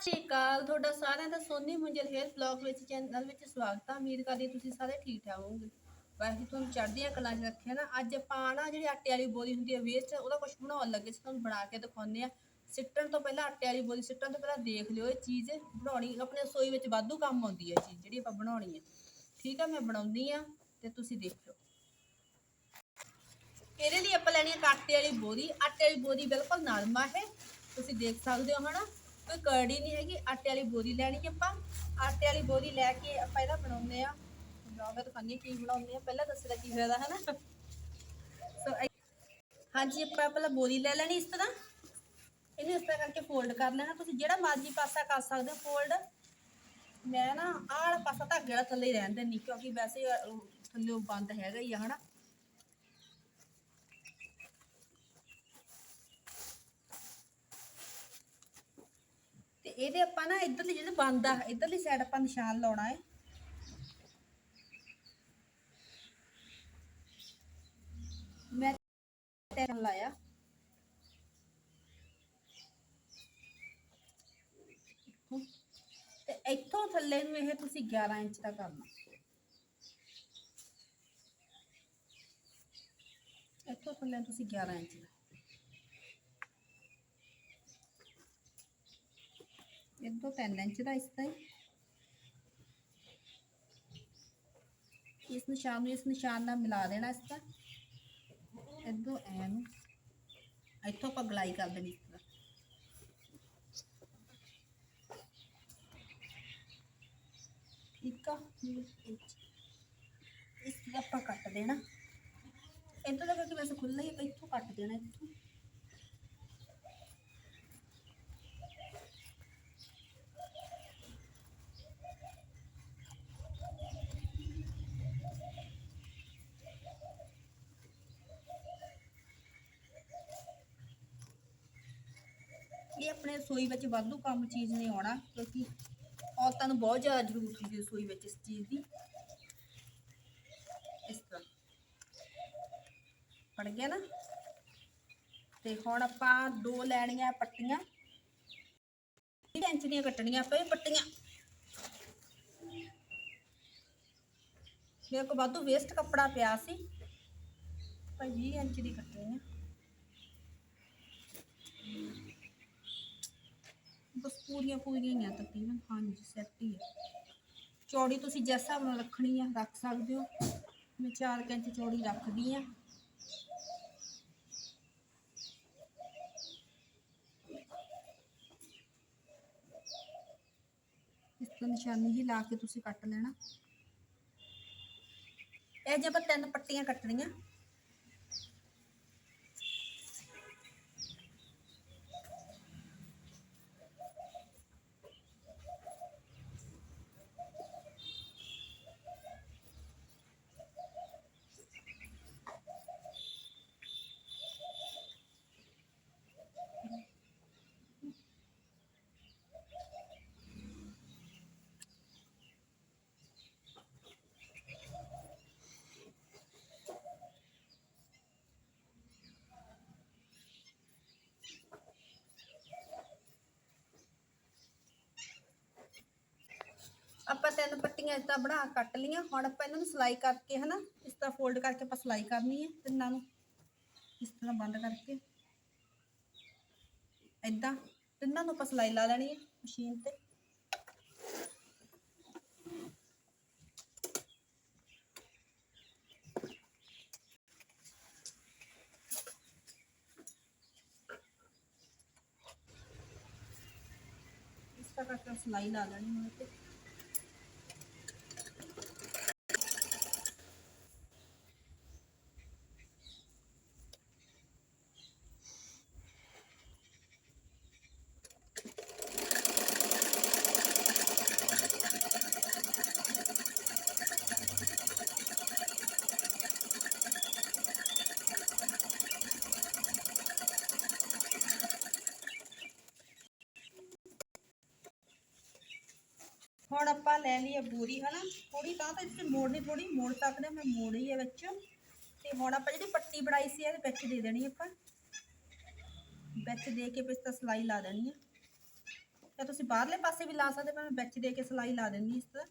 ਸਤਿ ਸ਼੍ਰੀ ਅਕਾਲ। ਤੁਹਾਡਾ ਸਾਰਿਆਂ ਦਾ ਸੋਨੀ ਮੁੰਜਲ ਹੇਅਰ ਬਲੌਗ ਵਿੱਚ ਚੈਨਲ ਵਿੱਚ ਸਵਾਗਤ ਹੈ ਉਮੀਦ ਕਰਦੀ ਤੁਸੀਂ ਸਾਰੇ ਠੀਕ ਠਾਕ ਹੋਵੋਗੇ। ਵੈਸੇ ਤੁਹਾਨੂੰ ਚੜ੍ਹਦੀਆਂ ਕਲਾਂ 'ਚ ਰੱਖਿਆ ਨਾ, ਅੱਜ ਆਪਾਂ ਨਾ ਜਿਹੜੀ ਆਟੇ ਵਾਲੀ ਬੋਰੀ ਹੁੰਦੀ ਹੈ ਵੇਸਟ ਉਹਦਾ ਕੁਝ ਬਣਾਉਣ ਲੱਗੇ ਸੀ, ਤੁਹਾਨੂੰ ਬਣਾ ਕੇ ਦਿਖਾਉਂਦੇ ਆ। ਸਿੱਟਣ ਤੋਂ ਪਹਿਲਾਂ ਆਟੇ ਵਾਲੀ ਬੋਰੀ ਸਿੱਟਣ ਤੋਂ ਪਹਿਲਾਂ ਦੇਖ ਲਿਓ, ਇਹ ਚੀਜ਼ ਬਣਾਉਣੀ, ਆਪਣੇ ਰਸੋਈ ਵਿੱਚ ਵਾਧੂ ਕੰਮ ਆਉਂਦੀ ਹੈ ਚੀਜ਼ ਜਿਹੜੀ ਆਪਾਂ ਬਣਾਉਣੀ ਹੈ ਠੀਕ ਹੈ ਮੈਂ ਬਣਾਉਂਦੀ ਆ ਤੇ ਤੁਸੀਂ ਦੇਖਿਓ। ਇਹਦੇ ਲਈ ਆਪਾਂ ਲੈਣੀ ਹੈ ਆਟੇ ਵਾਲੀ ਬੋਰੀ। ਆਟੇ ਵਾਲੀ ਬੋਰੀ ਬਿਲਕੁਲ ਨਰਮ ਹੈ ਤੁਸੀਂ ਦੇਖ ਸਕਦੇ ਹੋ ਹਨਾ। ਕੋਈ ਕਰੜੀ ਨਹੀਂ ਹੈਗੀ, ਆਟੇ ਵਾਲੀ ਬੋਰੀ ਲੈਣੀ ਆਪਾਂ। ਆਟੇ ਵਾਲੀ ਬੋਰੀ ਲੈ ਕੇ ਆਪਾਂ ਇਹਦਾ ਬਣਾਉਂਦੇ ਆ। ਬਲੌਗ ਦਿਖਾਉਂਦੀ ਹਾਂ ਕੀ ਬਣਾਉਂਦੇ ਆ। ਪਹਿਲਾਂ ਦੱਸਦਾ ਕੀ ਫਾਇਦਾ ਹੈ ਨਾ ਸੋ ਹਾਂਜੀ, ਆਪਾਂ ਪਹਿਲਾਂ ਬੋਰੀ ਲੈ ਲੈਣੀ ਇਸ ਤਰ੍ਹਾਂ। ਇਹਨੂੰ ਇਸ ਤਰ੍ਹਾਂ ਕਰਕੇ ਫੋਲਡ ਕਰ ਲੈਣਾ। ਤੁਸੀਂ ਜਿਹੜਾ ਮਰਜ਼ੀ ਪਾਸਾ ਕਰ ਸਕਦੇ ਹੋ ਫੋਲਡ ਮੈਂ ਨਾ ਆਹ ਵਾਲਾ ਪਾਸਾ ਧਾਗੇ ਵਾਲਾ ਥੱਲੇ ਹੀ ਰਹਿਣ ਦਿੰਦੀ, ਕਿਉਂਕਿ ਵੈਸੇ ਥੱਲੇ ਬੰਦ ਹੈਗਾ ਹੀ ਆ, ਹਨਾ? ਇਹਦੇ ਆਪਾਂ ਨਾ ਇਧਰਲੀ ਜਿਹੜੇ ਬੰਦ ਆ, ਇਧਰਲੀ ਸਾਈਡ ਆਪਾਂ ਨਿਸ਼ਾਨ ਲਾਉਣਾ ਹੈ ਮੈਂ ਟੈਨ ਲਾਇਆ। ਤੇ ਇੱਥੋਂ ਥੱਲੇ ਨੂੰ ਇਹ ਤੁਸੀਂ 11 ਇੰਚ ਦਾ ਕਰਨਾ। ਇੱਥੋਂ ਥੱਲੇ ਨੂੰ ਤੁਸੀਂ 11 ਇੰਚ ਦਾ। ਇੱਥੋਂ 3 ਇੰਚ ਦਾ ਇਸ ਤਰ੍ਹਾਂ ਹੀ ਇਸ ਨਿਸ਼ਾਨ ਨੂੰ ਇਸ ਨਿਸ਼ਾਨ ਨਾਲ ਮਿਲਾ ਦੇਣਾ ਇਸ ਤਰ੍ਹਾਂ ਇੱਥੋਂ ਐ ਨੂੰ ਇੱਥੋਂ ਆਪਾਂ ਗਲਾਈ ਕਰ ਦੇਣੀ ਇਸ ਤਰ੍ਹਾਂ ਠੀਕ ਆ ਇਸ ਤਰ੍ਹਾਂ ਆਪਾਂ ਕੱਟ ਦੇਣਾ ਇੱਥੋਂ ਤੱਕ ਕਿ ਵੈਸੇ ਖੁੱਲ੍ਹਾ ਹੀ ਆ, ਆਪਾਂ ਇੱਥੋਂ ਕੱਟ ਦੇਣਾ ਇੱਥੋਂ ਇਹ ਆਪਣੇ ਰਸੋਈ ਵਿੱਚ ਵਾਧੂ ਕੰਮ ਚੀਜ਼ ਨਹੀਂ ਆਉਣਾ, ਕਿਉਂਕਿ ਔਰਤਾਂ ਨੂੰ ਬਹੁਤ ਜ਼ਿਆਦਾ ਜ਼ਰੂਰਤ ਹੁੰਦੀ ਹੈ ਰਸੋਈ ਵਿੱਚ ਇਸ ਚੀਜ਼ ਦੀ। ਇਸ ਤਰ੍ਹਾਂ। ਪੜ ਗਿਆ ਨਾ? ਤੇ ਹੁਣ ਆਪਾਂ ਦੋ ਲੈਣੀਆਂ ਪੱਟੀਆਂ। 20 ਇੰਚ ਦੀਆਂ ਕੱਟਣੀਆਂ ਆਪਾਂ ਇਹ ਪੱਟੀਆਂ। ਮੇਰੇ ਕੋਲ ਵਾਧੂ ਵੇਸਟ ਕੱਪੜਾ ਪਿਆ ਸੀ। ਆਪਾਂ 20 ਇੰਚ ਦੀ ਕੱਟਣੀ ਆ। ਪੂਰੀਆਂ ਪੂਰੀਆਂ ਹੀ ਆ ਤਕਰੀਬਨ ਹਾਂਜੀ ਸੈੱਟ ਹੀ ਹੈ ਚੌੜੀ ਤੁਸੀਂ ਜਿਸ ਹਿਸਾਬ ਨਾਲ ਰੱਖਣੀ ਆ, ਰੱਖ ਸਕਦੇ ਹੋ। ਮੈਂ 4 ਇੰਚ ਚੌੜੀ ਰੱਖਦੀ ਆ। ਇਸ ਤੋਂ ਨਿਸ਼ਾਨੀ ਜੀ ਲਾ ਕੇ ਤੁਸੀਂ ਕੱਟ ਲੈਣਾ। ਇਹ ਜੇ ਆਪਾਂ ਤਿੰਨ ਪੱਟੀਆਂ ਕੱਟਣੀਆਂ ਆਪਾਂ ਤਿੰਨ ਪੱਟੀਆਂ ਇਸ ਤਰ੍ਹਾਂ ਬਣਾ ਕੱਟ ਲੀਆਂ ਹੁਣ ਆਪਾਂ ਇਹਨਾਂ ਨੂੰ ਸਿਲਾਈ ਕਰਕੇ ਹਨਾ, ਇਸ ਤਰ੍ਹਾਂ ਫੋਲਡ ਕਰਕੇ ਆਪਾਂ ਸਿਲਾਈ ਕਰਨੀ ਹੈ ਤਿੰਨਾਂ ਨੂੰ। ਇਸ ਤਰ੍ਹਾਂ ਬੰਦ ਕਰਕੇ। ਏਦਾਂ ਤਿੰਨਾਂ ਨੂੰ ਆਪਾਂ ਸਿਲਾਈ ਲਾ ਲੈਣੀ ਹੈ ਮਸ਼ੀਨ ਤੇ। ਇਸ ਤਰ੍ਹਾਂ ਕਰਕੇ ਸਿਲਾਈ ਲਾ ਲੈਣੀ ਹੈ। ਤੇ ਹੁਣ ਆਪਾਂ ਲੈ ਲਈਏ ਬੂਰੀ, ਹਨਾ? ਥੋੜੀ ਤਾਂ ਤਾਂ ਇੱਥੇ ਮੋੜਨੀ ਥੋੜੀ ਮੋੜ ਸਕਦੇ ਮੈਂ ਮੋੜੀ ਹੈ ਵਿੱਚ। ਤੇ ਹੁਣ ਆਪਾਂ ਜਿਹੜੀ ਪੱਟੀ ਬਣਾਈ ਸੀ, ਇਹਦੇ ਵਿੱਚ ਦੇ ਦੇਣੀ ਆਪਾਂ। ਵਿੱਚ ਦੇ ਕੇ ਪਿਸ ਤਾਂ ਸਲਾਈ ਲਾ ਦੇਣੀ ਆ। ਤਾਂ ਤੁਸੀਂ ਬਾਹਰਲੇ ਪਾਸੇ ਵੀ ਲਾ ਸਕਦੇ ਮੈਂ ਵਿੱਚ ਦੇ ਕੇ ਸਲਾਈ ਲਾ ਦੇਣੀ ਇਸ ਤਰ੍ਹਾਂ।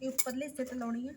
ਇਹ ਉੱਪਰਲੇ ਹਿੱਸੇ ਲਾਉਣੀ ਆ।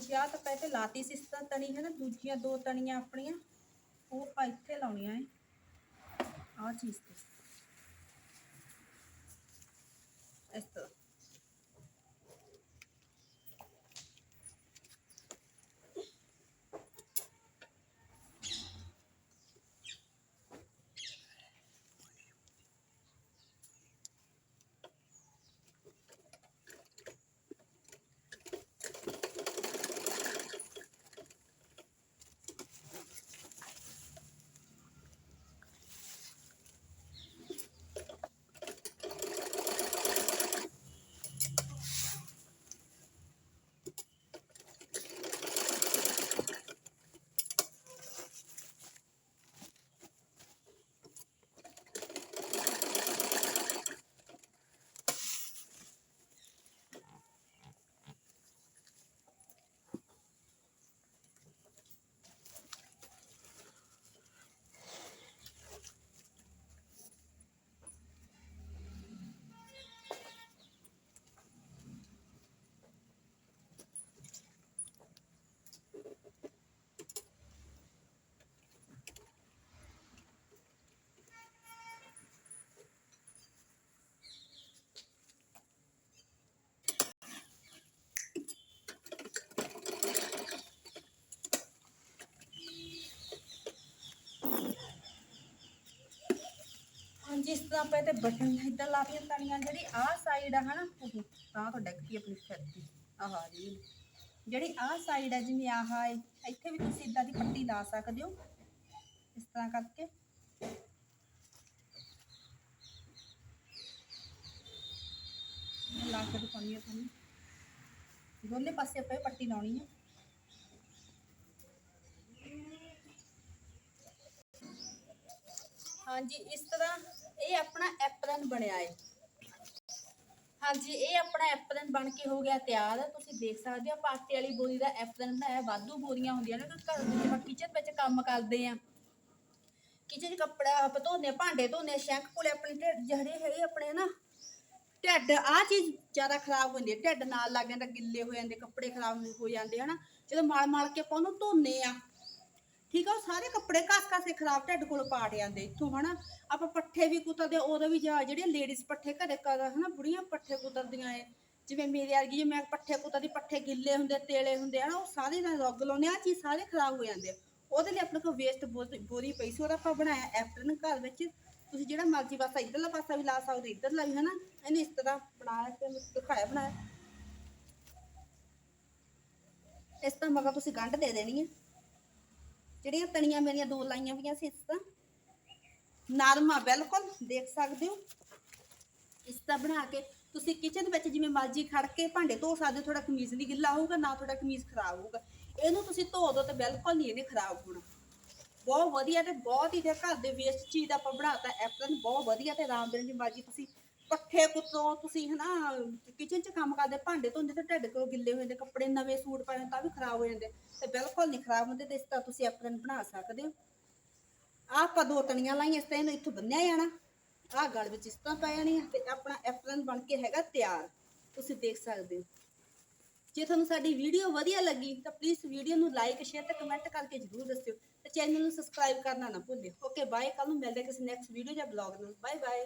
50 ਤਾਂ ਪਹਿਲੇ ਲਾਤੀ ਸੀ ਤਾਂ ਤਣੀ ਹੈ ਨਾ, ਦੂਜੀਆਂ ਦੋ ਤਣੀਆਂ ਆਪਣੀਆਂ, ਉਹ ਆਪਾਂ ਇੱਥੇ ਲਾਉਣੀਆਂ ਹੈ। ਆਹ ਚੀਜ਼ ਤੇ। ਹਾਂਜੀ ਇਸ ਤਰ੍ਹਾਂ ਆਪਾਂ ਇਹਦੇ ਬਟਨ ਇਦਾਂ ਲਾਤੀਆਂ ਤਣੀਆਂ ਜਿਹੜੀ ਆਹ ਸਾਈਡ ਆ ਹਨਾ, ਉਹ ਤਾਂ ਤੋਂ ਡਿੱਗ ਪਈ ਆਪਣੀ ਫਿਰਦੀ ਆਹ ਜੀ। ਜਿਹੜੀ ਆਹ ਸਾਈਡ ਹੈ ਜਿਵੇਂ ਆਹ ਹੈ ਇੱਥੇ ਵੀ ਤੁਸੀਂ ਇਦਾਂ ਦੀ ਪੱਟੀ ਲਾ ਸਕਦੇ ਹੋ। ਇਸ ਤਰ੍ਹਾਂ ਕਰਕੇ। ਲਾ ਕੇ ਦਿਖਾਉਣੀ ਆ ਤੁਹਾਨੂੰ। ਦੋਨੇ ਪਾਸੇ ਆਪਾਂ ਇਹ ਪੱਟੀ ਲਾਉਣੀ ਹੈ ਹਾਂਜੀ, ਇਸ ਤਰ੍ਹਾਂ ਇਹ ਆਪਣਾ ਐਪਰਨ ਬਣਿਆ ਹੈ ਹਾਂਜੀ, ਇਹ ਆਪਣਾ ਐਪਰਨ ਬਣ ਕੇ ਹੋ ਗਿਆ ਤਿਆਰ। ਤੁਸੀਂ ਦੇਖ ਸਕਦੇ ਹੋ ਆਪਾਂ ਵਾਲੀ ਬੋਰੀ ਦਾ ਐਪਰਨ ਬਣਾਇਆ। ਵਾਧੂ ਬੋਰੀਆਂ ਹੁੰਦੀਆਂ ਨੇ ਕਿ ਘਰ ਵਿੱਚ ਆਪਾਂ ਕਿਚਨ ਵਿੱਚ ਕੰਮ ਕਰਦੇ ਆ। ਕਿਚਨ 'ਚ ਕੱਪੜਾ ਆਪਾਂ ਧੋਨੇ, ਭਾਂਡੇ ਧੋਨੇ, ਸ਼ੈਂਕ ਕੋਲੇ ਆਪਣੇ ਢਿੱਡ ਜਿਹੜੇ ਹੈਗੇ ਆਪਣੇ ਨਾ, ਢਿੱਡ ਆ ਚੀਜ਼ ਜ਼ਿਆਦਾ ਖਰਾਬ ਹੁੰਦੀ ਹੈ ਢਿੱਡ ਨਾਲ ਲੱਗ ਜਾਂਦਾ, ਗਿੱਲੇ ਹੋ ਜਾਂਦੇ, ਕੱਪੜੇ ਖਰਾਬ ਹੋ ਜਾਂਦੇ, ਹਨਾ। ਜਦੋਂ ਮਲ ਮਲ ਕੇ ਆਪਾਂ ਉਹਨੂੰ ਧੋਨੇ ਆ। ਠੀਕ ਆ ਉਹ ਸਾਰੇ ਕੱਪੜੇ ਘਸ ਘਸ ਕੇ ਖਰਾਬ ਢਿੱਡ ਕੋਲ ਪਾੜ ਜਾਂਦੇ ਇੱਥੋਂ ਹਨਾ। ਆਪਾਂ ਪੱਠੇ ਵੀ ਕੁਤਰਦੇ ਆ, ਉਦੋਂ ਵੀ ਜਾ ਜਿਹੜੀਆਂ ਲੇਡੀਜ਼ ਪੱਠੇ ਘਰੇ ਕਰ ਹਨਾ ਬੁੜੀਆਂ ਪੱਠੇ ਕੁਤਰਦੀਆਂ ਏ। ਜਿਵੇਂ ਮੇਰੇ ਵਰਗੀ ਜੇ ਮੈਂ ਪੱਠੇ ਕੁਤਰਦੀ ਪੱਠੇ ਗਿੱਲੇ ਹੁੰਦੇ ਤੇਲੇ ਹੁੰਦੇ ਹਨਾ ਉਹ ਸਾਰੇ ਨਾਲ ਰੁੱਗ ਲਾਉਂਦੇ ਆ ਚੀਜ਼ ਸਾਰੇ ਖਰਾਬ ਹੋ ਜਾਂਦੇ ਆ। ਉਹਦੇ ਲਈ ਆਪਣੇ ਕੋਲ ਵੇਸਟ ਬੋਰੀ ਪਈ ਸੀ ਉਹਦਾ ਆਪਾਂ ਬਣਾਇਆ ਐਪਰਨ ਘਰ ਵਿੱਚ। ਤੁਸੀਂ ਜਿਹੜਾ ਮਰਜ਼ੀ ਪਾਸਾ ਇੱਧਰਲਾ ਪਾਸਾ ਵੀ ਲਾ ਸਕਦੇ ਇੱਧਰਲਾ ਵੀ ਹਨਾ। ਇਹਨੇ ਇਸ ਤਰ੍ਹਾਂ ਬਣਾਇਆ ਤੇ ਮੈਂ ਦਿਖਾਇਆ ਬਣਾਇਆ। ਇਸ ਤਰ੍ਹਾਂ ਮਗਾ ਤੁਸੀਂ ਗੰਢ ਦੇ ਦੇਣੀ ਹੈ ਜਿਹੜੀਆਂ ਤਣੀਆਂ ਮੇਰੀਆਂ ਦੋ ਲਾਈਆਂ ਵੀਆਂ ਸੀ ਇਸ ਤਰ੍ਹਾਂ। ਨਰਮ ਬਿਲਕੁਲ ਦੇਖ ਸਕਦੇ ਹੋ। ਇਸ ਤਰ੍ਹਾਂ ਬਣਾ ਕੇ ਤੁਸੀਂ ਕਿਚਨ ਵਿੱਚ ਜਿਵੇਂ ਮਰਜ਼ੀ ਖੜ ਕੇ ਭਾਂਡੇ ਧੋ ਸਕਦੇ ਹੋ, ਤੁਹਾਡਾ ਕਮੀਜ਼ ਨਹੀਂ ਗਿੱਲਾ ਹੋਊਗਾ ਨਾ ਤੁਹਾਡਾ ਕਮੀਜ਼ ਖਰਾਬ ਹੋਊਗਾ। ਇਹਨੂੰ ਤੁਸੀਂ ਧੋ ਦੋ ਤੇ ਬਿਲਕੁਲ ਨਹੀਂ ਇਹਨੇ ਖਰਾਬ ਹੋਣਾ। ਬਹੁਤ ਵਧੀਆ ਤੇ ਬਹੁਤ ਹੀ ਤੇ ਘਰ ਦੇ ਵੇਸਟ ਚੀਜ਼ ਦਾ ਆਪਾਂ ਬਣਾਤਾ ਐਪਰਨ ਬਹੁਤ ਵਧੀਆ ਤੇ ਆਰਾਮ ਦੇਣ ਦੀ ਮਰਜ਼ੀ ਤੁਸੀਂ ਪੱਠੇ ਕੁੱਤੋਂ ਤੁਸੀਂ ਹਨਾ ਕਿਚਨ 'ਚ ਕੰਮ ਕਰਦੇ, ਭਾਂਡੇ ਧੋਂਦੇ ਤੇ ਢੱਡ ਕੋਲ ਗਿੱਲੇ ਹੋ ਜਾਂਦੇ, ਕੱਪੜੇ ਨਵੇਂ ਸੂਟ ਪਾਏ ਤਾਂ ਵੀ ਖਰਾਬ ਹੋ ਜਾਂਦੇ ਤੇ ਬਿਲਕੁਲ ਨਹੀਂ ਖਰਾਬ ਹੁੰਦੇ ਤੇ ਇਸ ਤਰ੍ਹਾਂ ਤੁਸੀਂ ਐਪਰਨ ਬਣਾ ਸਕਦੇ ਹੋ। ਆਹ ਆਪਾਂ ਦੋ ਤਣੀਆਂ ਲਾਈਆਂ, ਇਸ ਤਰ੍ਹਾਂ ਇਹਨੂੰ ਇੱਥੋਂ ਬੰਨਿਆ ਜਾਣਾ, ਆਹ ਗਲ ਵਿੱਚ ਇਸ ਤਰ੍ਹਾਂ ਪੈ ਜਾਣੀ ਆ ਤੇ ਆਪਣਾ ਐਪਰਨ ਬਣ ਕੇ ਹੈਗਾ ਤਿਆਰ, ਤੁਸੀਂ ਦੇਖ ਸਕਦੇ ਹੋ। ਜੇ ਤੁਹਾਨੂੰ ਸਾਡੀ ਵੀਡੀਓ ਵਧੀਆ ਲੱਗੀ ਤਾਂ ਪਲੀਜ਼ ਵੀਡੀਓ ਨੂੰ ਲਾਈਕ ਸ਼ੇਅਰ ਤੇ ਕਮੈਂਟ ਕਰਕੇ ਜਰੂਰ ਦੱਸਿਓ ਤੇ ਚੈਨਲ ਨੂੰ ਸਬਸਕ੍ਰਾਈਬ ਕਰਨਾ ਨਾ ਭੁੱਲਿਓ। ਓਕੇ ਬਾਏ ਕੱਲ ਨੂੰ ਮਿਲਦੇ ਕਿਸੇ ਨੈਕਸਟ ਵੀਡੀਓ ਜਾਂ ਬਲੌਗ ਨਾਲ। Bye bye